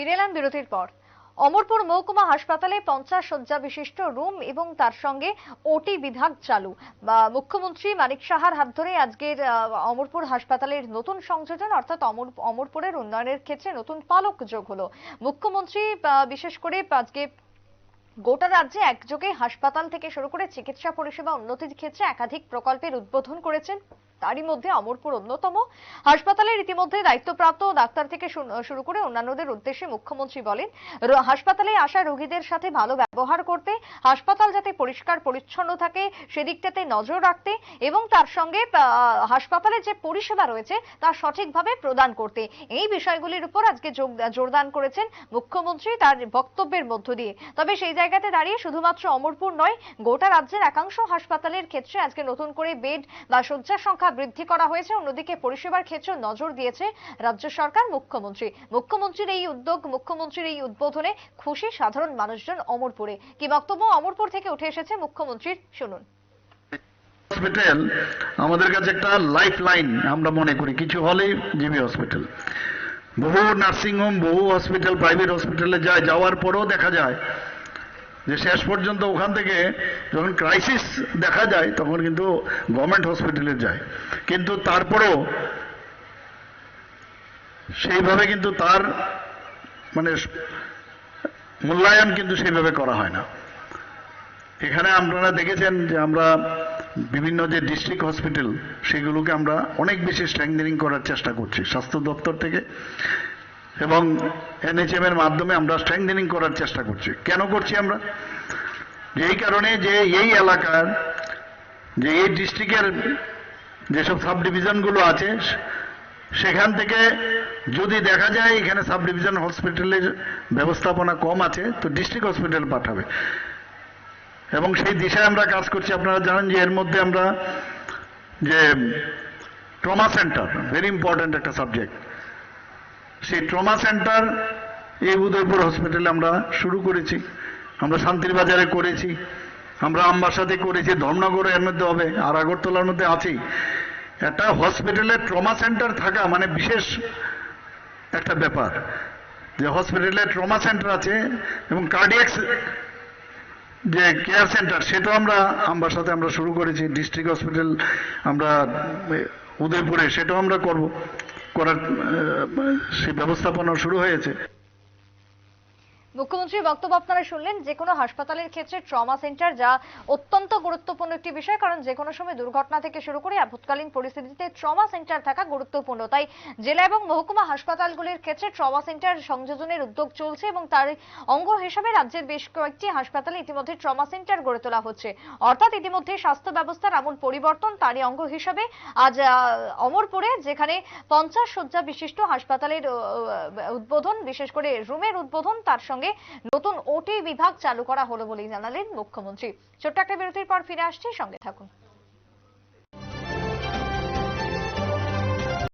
ফিরে বিরতির পর। অমরপুর মহকুমা হাসপাতালে পঞ্চাশ শয্যা বিশিষ্ট রুম এবং তার সঙ্গে ওটি বিভাগ চালু। মুখ্যমন্ত্রী মানিক সাহার হাত ধরে আজকের অমরপুর হাসপাতালের নতুন সংযোজন অর্থাৎ অমর, অমরপুরের উন্নয়নের ক্ষেত্রে নতুন পালক যোগ হলো। মুখ্যমন্ত্রী বিশেষ করে আজকে গোটা রাজ্যে একযোগে হাসপাতাল থেকে শুরু করে চিকিৎসা পরিষেবা উন্নতির ক্ষেত্রে একাধিক প্রকল্পের উদ্বোধন করেছেন। তারই মধ্যে অমরপুর অন্যতম। হাসপাতালের ইতিমধ্যে দায়িত্বপ্রাপ্ত ডাক্তার থেকে শুরু করে অন্যান্যদের উদ্দেশ্যে মুখ্যমন্ত্রী বলেন হাসপাতালে আসা রোগীদের সাথে ভালো ব্যবহার করতে, হাসপাতাল যাতে পরিষ্কার পরিচ্ছন্ন থাকে, সেদিকটাতে নজর রাখতে এবং তার সঙ্গে হাসপাতালে যে পরিষেবা রয়েছে, তা সঠিকভাবে প্রদান করতে। এই বিষয়গুলির উপর আজকে জোরদান করেছেন মুখ্যমন্ত্রী তার বক্তব্যের মধ্য দিয়ে। তবে সেই জায়গাতে দাঁড়িয়ে শুধুমাত্র অমরপুর নয়, গোটা রাজ্যের একাংশ হাসপাতালের ক্ষেত্রে আজকে নতুন করে বেড বা শয্যার সংখ্যা বৃদ্ধি করা হয়েছে। অন্যদিকে পরিষেবার ক্ষেত্রে নজর দিয়েছে রাজ্য সরকার, মুখ্যমন্ত্রী। মুখ্যমন্ত্রীর এই উদ্যোগ, মুখ্যমন্ত্রীর এই উদ্বোধনে খুশি সাধারণ মানুষজন অমরপুরে। কি বক্তব্য অমরপুর থেকে উঠে এসেছে মুখ্যমন্ত্রীর? শুনুন। হসপিটাল আমাদের কাছে একটা লাইফ লাইন আমরা মনে করি। কিছু হলেই জিবি হসপিটাল বহু নার্সিংহোম বহু হসপিটাল প্রাইভেট হসপিটালে যায়, যাওয়ার পরেও দেখা যায় যে শেষ পর্যন্ত ওখান থেকে যখন ক্রাইসিস দেখা যায়, তখন কিন্তু গভর্নমেন্ট হসপিটালে যায়। কিন্তু তারপরেও সেইভাবে কিন্তু তার মানে মূল্যায়ন কিন্তু সেইভাবে করা হয় না। এখানে আপনারা দেখেছেন যে আমরা বিভিন্ন যে ডিস্ট্রিক্ট হসপিটাল সেগুলোকে আমরা অনেক বেশি স্ট্রেংথেনিং করার চেষ্টা করছি। স্বাস্থ্য দপ্তর থেকে। এবং এনএচএম এর মাধ্যমে আমরা স্ট্রেংথেনিং করার চেষ্টা করছি। কেন করছি আমরা? এই কারণে যে এই এলাকার, যে এই ডিস্ট্রিক্টের যেসব সাব ডিভিশনগুলো আছে, সেখান থেকে যদি দেখা যায় এখানে সাব ডিভিশন হসপিটালের ব্যবস্থাপনা কম আছে, তো ডিস্ট্রিক্ট হসপিটাল পাঠাবে। এবং সেই দিশায় আমরা কাজ করছি। আপনারা জানেন যে এর মধ্যে আমরা যে ট্রমা সেন্টার ভেরি ইম্পর্ট্যান্ট একটা সাবজেক্ট সেই ট্রমা সেন্টার এই উদয়পুর হসপিটালে আমরা শুরু করেছি। আমরা শান্তির বাজারে করেছি। আমরা আমবাসাতে করেছি, ধর্মনগরে এর মধ্যে হবে, আর আগরতলার মধ্যে আছেই একটা হসপিটালে ট্রমা সেন্টার থাকা মানে বিশেষ একটা ব্যাপার। যে হসপিটালে ট্রমা সেন্টার আছে এবং কার্ডিয়াক্স যে কেয়ার সেন্টার, সেটাও আমরা আমার সাথে আমরা শুরু করেছি। ডিস্ট্রিক্ট হসপিটাল আমরা উদয়পুরে সেটাও আমরা করব। করার সে ব্যবস্থাপনা শুরু হয়েছে। মুখ্যমন্ত্রীর বক্তব্য আপনারা শুনলেন, যে কোনো হাসপাতালের ক্ষেত্রে ট্রমা সেন্টার যা অত্যন্ত গুরুত্বপূর্ণ একটি বিষয়, কারণ যে কোনো সময় দুর্ঘটনা থেকে শুরু করে আপৎকালীন পরিস্থিতিতে ট্রমা সেন্টার থাকা গুরুত্বপূর্ণ। তাই জেলা এবং মহকুমা হাসপাতালগুলির ক্ষেত্রে ট্রমা সেন্টার সংযোজনের উদ্যোগ চলছে এবং তার অঙ্গ হিসেবে রাজ্যের বেশ কয়েকটি হাসপাতালে ইতিমধ্যে ট্রমা সেন্টার গড়ে তোলা হচ্ছে। অর্থাৎ ইতিমধ্যে স্বাস্থ্য ব্যবস্থার আমূল পরিবর্তন তারই অঙ্গ হিসেবে আজ অমরপুরে, যেখানে পঞ্চাশ শয্যা বিশিষ্ট হাসপাতালের উদ্বোধন, বিশেষ করে রুমের উদ্বোধন, তার সঙ্গে নতুন ওটি বিভাগ চালু করা হলো বলেই জানালেন মুখ্যমন্ত্রী। ছোট্ট একটা বিরতির পর ফিরে আসছি, সঙ্গে থাকুন।